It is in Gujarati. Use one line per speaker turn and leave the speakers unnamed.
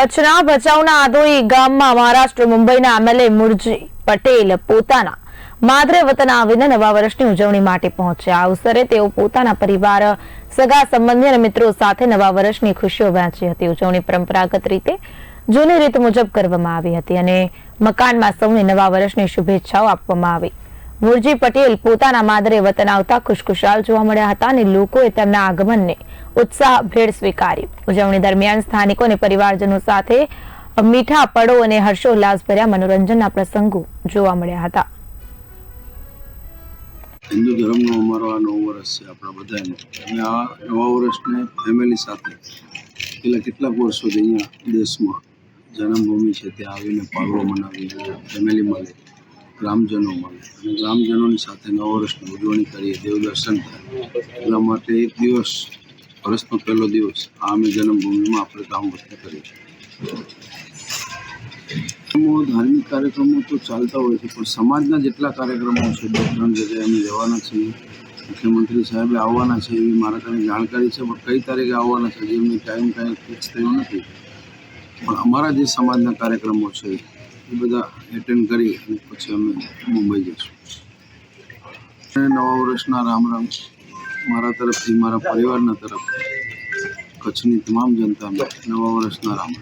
કચ્છના ભચાઉના આદોઈ ગામમાં મહારાષ્ટ્ર મુંબઈના એમએલએ મુરજી પટેલ પોતાના માદરે વતન આવીને નવા વર્ષની ઉજવણી માટે પહોંચ્યા. અવસરે તેઓ પોતાના પરિવાર, સગા સંબંધી અને મિત્રો સાથે નવા વર્ષની ખુશીઓ વહેંચી હતી. ઉજવણી પરંપરાગત રીતે જૂની રીત મુજબ કરવામાં આવી હતી અને મકાનમાં સૌને નવા વર્ષની શુભેચ્છાઓ આપવામાં આવી. મુરજી પટેલ પોતાના માદરે વતન આવતા ખુશખુશાલ જોવા મળ્યા હતા અને લોકોએ તેમના આગમનને ઉત્સાહભેર સ્વીકારી. ઉજવણી દરમિયાન સ્થાનિકો અને પરિવારજનો સાથે મીઠા પડો અને હર્ષોલ્લાસભર્યા મનોરંજનના પ્રસંગો જોવા મળ્યા હતા.
હિન્દુ ધર્મનો અમારો આ નવું વર્ષ છે આપણા બધાનો. અને આ નવા વર્ષને ફેમિલી સાથે પેલા કેટલાક વર્ષોથી અહીંયા દેશમાં જન્મભૂમિ છે ત્યાં આવીને પાળવો મનાવી ફેમિલી મળે, ગ્રામજનો મળે. અને ગ્રામજનોની સાથે નવા વર્ષની ઉજવણી કરીએ દેવ દર્શન થાય. એટલા માટે એક દિવસ વર્ષનો પહેલો દિવસ આ જન્મભૂમિમાં આપણે કામ વસ્તુ કરીએ છીએ. ધાર્મિક કાર્યક્રમો તો ચાલતા હોય છે, પણ સમાજના જેટલા કાર્યક્રમો છે, બે, ત્રણ જગ્યાએ અમે જવાના છીએ. મુખ્યમંત્રી સાહેબે આવવાના છે એવી મારા કારણે જાણકારી છે, પણ કઈ તારીખે આવવાના છે જેમની ટાઈમ કાંઈ ફિક્સ થયો નથી. પણ અમારા જે સમાજના કાર્યક્રમો છે, એ બધા એટેન્ડ કરી અને પછી અમે મુંબઈ જઈશું. નવા વર્ષના રામ રામ. મારા તરફથી મારા પરિવારના તરફથી કચ્છની તમામ જનતાને નવા વર્ષના રામ.